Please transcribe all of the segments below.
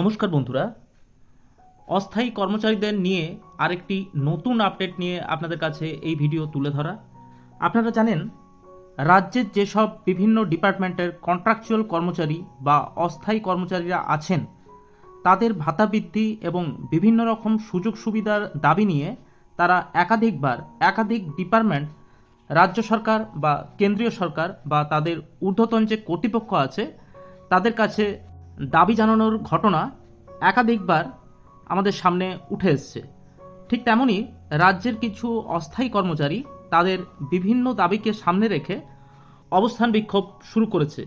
নমস্কার বন্ধুরা। অস্থায়ী কর্মচারীদের নিয়ে আরেকটি নতুন আপডেট নিয়ে আপনাদের কাছে এই ভিডিও তুলে ধরা। আপনারা জানেন, রাজ্যের যেসব বিভিন্ন ডিপার্টমেন্টের কন্ট্রাকচুয়াল কর্মচারী বা অস্থায়ী কর্মচারীরা আছেন, তাদের ভাতা বৃদ্ধি এবং বিভিন্ন রকম সুযোগ সুবিধার দাবি নিয়ে তারা একাধিকবার একাধিক ডিপার্টমেন্ট, রাজ্য সরকার বা কেন্দ্রীয় সরকার বা তাদের ঊর্ধ্বতন যে কর্তৃপক্ষ আছে, তাদের কাছে দাবি জানানোর ঘটনা একাধিকবার আমাদের সামনে উঠে এসছে। ঠিক তেমনই রাজ্যের কিছু অস্থায়ী কর্মচারী তাদের বিভিন্ন দাবিকে সামনে রেখে অবস্থান বিক্ষোভ শুরু করেছে।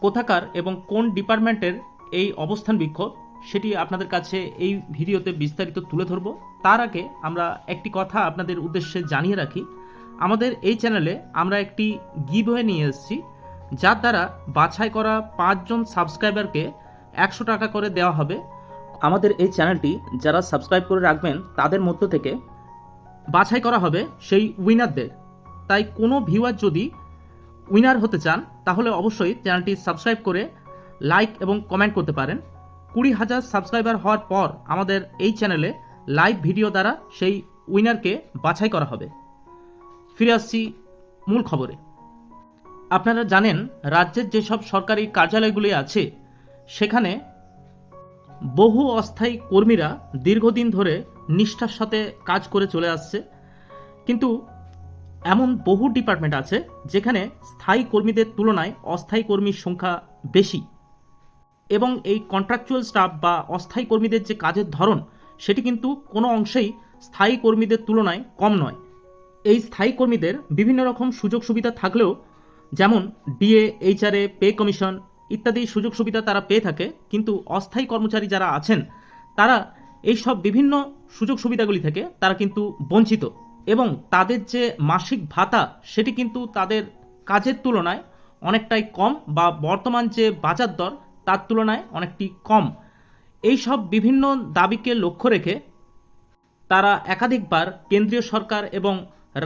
কোথাকার এবং কোন ডিপার্টমেন্টের এই অবস্থান বিক্ষোভ সেটি আপনাদের কাছে এই ভিডিওতে বিস্তারিত তুলে ধরব। তার আগে আমরা একটি কথা আপনাদের উদ্দেশ্যে জানিয়ে রাখি। আমাদের এই চ্যানেলে আমরা একটি গিভওয়ে নিয়ে এসেছি। যার দ্বারা বাছাই করা পাঁচজন সাবস্ক্রাইবারকে একশো টাকা করে দেওয়া হবে। আমাদের এই চ্যানেলটি যারা সাবস্ক্রাইব করে রাখবেন, তাদের মধ্য থেকে বাছাই করা হবে সেই উইনারদের। তাই কোনো ভিউয়ার যদি উইনার হতে চান, তাহলে অবশ্যই চ্যানেলটি সাবস্ক্রাইব করে লাইক এবং কমেন্ট করতে পারেন। কুড়ি হাজার সাবস্ক্রাইবার হওয়ার পর আমাদের এই চ্যানেলে লাইভ ভিডিও দ্বারা সেই উইনারকে বাছাই করা হবে। ফিরে আসছি মূল খবরে। আপনারা জানেন, রাজ্যের যেসব সরকারি কার্যালয়গুলি আছে, সেখানে বহু অস্থায়ী কর্মীরা দীর্ঘদিন ধরে নিষ্ঠার সাথে কাজ করে চলে আসছে। কিন্তু এমন বহু ডিপার্টমেন্ট আছে, যেখানে স্থায়ী কর্মীদের তুলনায় অস্থায়ী কর্মীর সংখ্যা বেশি। এবং এই কন্ট্রাকচুয়াল স্টাফ বা অস্থায়ী কর্মীদের যে কাজের ধরন, সেটি কিন্তু কোনো অংশেই স্থায়ী কর্মীদের তুলনায় কম নয়। এই স্থায়ী কর্মীদের বিভিন্ন রকম সুযোগ সুবিধা থাকলেও যেমন ডিএ, এইচআরএ, পে কমিশন ইত্যাদি সুযোগ সুবিধা তারা পেয়ে থাকে, কিন্তু অস্থায়ী কর্মচারী যারা আছেন, তারা এই সব বিভিন্ন সুযোগ সুবিধাগুলি থেকে তারা কিন্তু বঞ্চিত এবং তাদের যে মাসিক ভাতা সেটি কিন্তু তাদের কাজের তুলনায় অনেকটাই কম বা বর্তমান যে বাজার দর তার তুলনায় অনেকটি কম। এই সব বিভিন্ন দাবিকে লক্ষ্য রেখে তারা একাধিকবার কেন্দ্রীয় সরকার এবং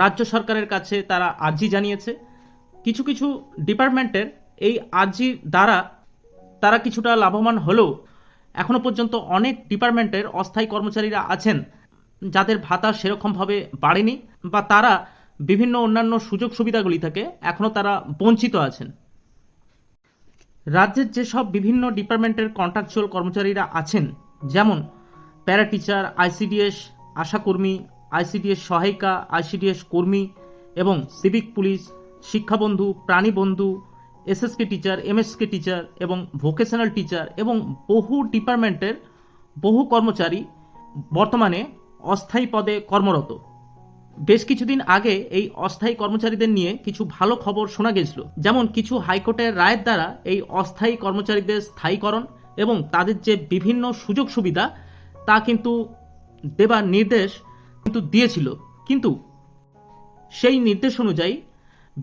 রাজ্য সরকারের কাছে তারা আর্জি জানিয়েছে। কিছু কিছু ডিপার্টমেন্টের এই আর্জির দ্বারা তারা কিছুটা লাভবান হলেও এখনও পর্যন্ত অনেক ডিপার্টমেন্টের অস্থায়ী কর্মচারীরা আছেন, যাদের ভাতা সেরকমভাবে বাড়েনি বা তারা বিভিন্ন অন্যান্য সুযোগ সুবিধাগুলি থেকে এখনও তারা বঞ্চিত আছেন। রাজ্যের যেসব বিভিন্ন ডিপার্টমেন্টের কন্ট্রাকচুয়াল কর্মচারীরা আছেন, যেমন প্যারা টিচার আইসিডিএস আশাকর্মী আইসিডিএস সহায়িকা আইসিডিএস কর্মী এবং সিভিক পুলিশ শিক্ষাবন্ধু, প্রাণীবন্ধু, এসএসকে টিচার, এমএসকে টিচার এবং ভোকেশনাল টিচার এবং বহু ডিপার্টমেন্টের বহু কর্মচারী বর্তমানে অস্থায়ী পদে কর্মরত। বেশ কিছুদিন আগে এই অস্থায়ী কর্মচারীদের নিয়ে কিছু ভালো খবর শোনা গেছিল। যেমন কিছু হাইকোর্টের রায়ের দ্বারা এই অস্থায়ী কর্মচারীদের স্থায়ীকরণ এবং তাদের যে বিভিন্ন সুযোগ সুবিধা, তা কিন্তু দেবার নির্দেশ কিন্তু দিয়েছিল। কিন্তু সেই নির্দেশ অনুযায়ী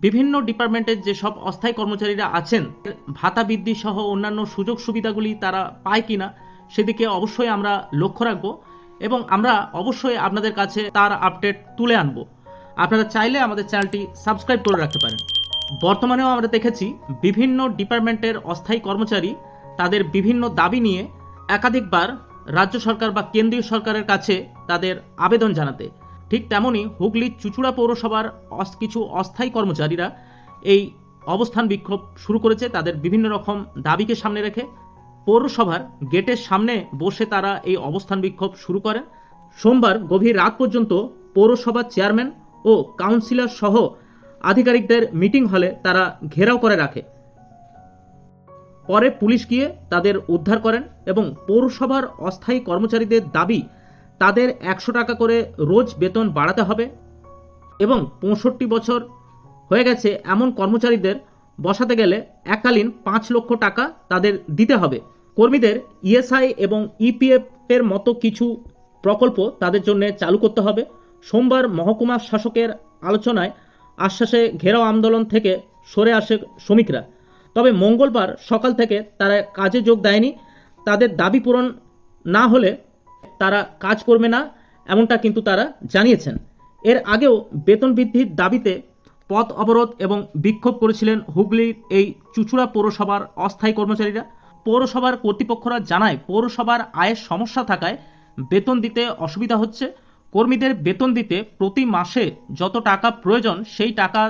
বিভিন্ন ডিপার্টমেন্টের যেসব অস্থায়ী কর্মচারীরা আছেন, ভাতা বৃদ্ধি সহ অন্যান্য সুযোগ সুবিধাগুলি তারা পায় কিনা সেদিকে অবশ্যই আমরা লক্ষ্য রাখব এবং আমরা অবশ্যই আপনাদের কাছে তার আপডেট তুলে আনব। আপনারা চাইলে আমাদের চ্যানেলটি সাবস্ক্রাইব করে রাখতে পারেন। বর্তমানেও আমরা দেখেছি বিভিন্ন ডিপার্টমেন্টের অস্থায়ী কর্মচারী তাদের বিভিন্ন দাবি নিয়ে একাধিকবার রাজ্য সরকার বা কেন্দ্রীয় সরকারের কাছে তাদের আবেদন জানাতে। ঠিক তেমনই হুগলির চুচুড়া পৌরসভার কিছু অস্থায়ী কর্মচারীরা এই অবস্থান বিক্ষোভ শুরু করেছে তাদের বিভিন্ন রকম দাবিকে সামনে রেখে। পৌরসভার গেটের সামনে বসে তারা এই অবস্থান বিক্ষোভ শুরু করেন। সোমবার গভীর রাত পর্যন্ত পৌরসভার চেয়ারম্যান ও কাউন্সিলর সহ আধিকারিকদের মিটিং হলে তারা ঘেরাও করে রাখে। পরে পুলিশ গিয়ে তাদের উদ্ধার করেন এবং পৌরসভার অস্থায়ী কর্মচারীদের দাবি তাদের একশো টাকা করে রোজ বেতন বাড়াতে হবে এবং পঁয়ষট্টি বছর হয়ে গেছে এমন কর্মচারীদের বসাতে গেলে এককালীন পাঁচ লক্ষ টাকা তাদের দিতে হবে। কর্মীদের ইএসআই এবং ইপিএফ এর মতো কিছু প্রকল্প তাদের জন্য চালু করতে হবে। সোমবার মহকুমা শাসকের আলোচনায় আশ্বাসে ঘেরাও আন্দোলন থেকে সরে আসে শ্রমিকরা। তবে মঙ্গলবার সকাল থেকে তারা কাজে যোগ দেয়নি। তাদের দাবি পূরণ না হলে তারা কাজ করবে না, এমনটা কিন্তু তারা জানিয়েছেন। এর আগেও বেতন বৃদ্ধির দাবিতে পথ অবরোধ এবং বিক্ষোভ করেছিলেন হুগলির এই চুচুড়া পৌরসভার অস্থায়ী কর্মচারীরা। পৌরসভার কর্তৃপক্ষরা জানায়, পৌরসভার আয়ের সমস্যা থাকায় বেতন দিতে অসুবিধা হচ্ছে। কর্মীদের বেতন দিতে প্রতি মাসে যত টাকা প্রয়োজন, সেই টাকা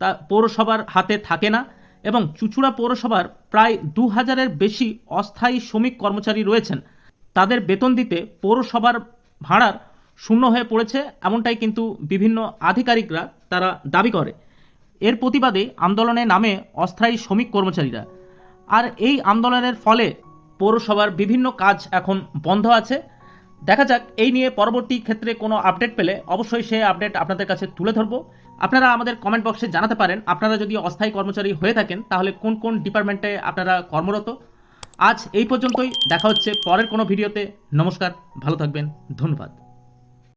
তা পৌরসভার হাতে থাকে না এবং চুচুড়া পৌরসভার প্রায় দু হাজারের বেশি অস্থায়ী শ্রমিক কর্মচারী রয়েছেন। তাদের বেতন দিতে পৌরসভার ভাড়ার শূন্য হয়ে পড়েছে, এমনটাই কিন্তু বিভিন্ন আধিকারিকরা তারা দাবি করে। এর প্রতিবাদে আন্দোলনে নামে অস্থায়ী শ্রমিক কর্মচারীরা। আর এই আন্দোলনের ফলে পৌরসভার বিভিন্ন কাজ এখন বন্ধ আছে। দেখা যাক, এই নিয়ে পরবর্তী ক্ষেত্রে কোনো আপডেট পেলে অবশ্যই সেই আপডেট আপনাদের কাছে তুলে ধরবো। আপনারা আমাদের কমেন্ট বক্সে জানাতে পারেন, আপনারা যদি অস্থায়ী কর্মচারী হয়ে থাকেন, তাহলে কোন কোন ডিপার্টমেন্টে আপনারা কর্মরত? আজ এই পর্যন্তই। দেখা হচ্ছে পরের কোনো ভিডিওতে। নমস্কার ভালো থাকবেন ধন্যবাদ।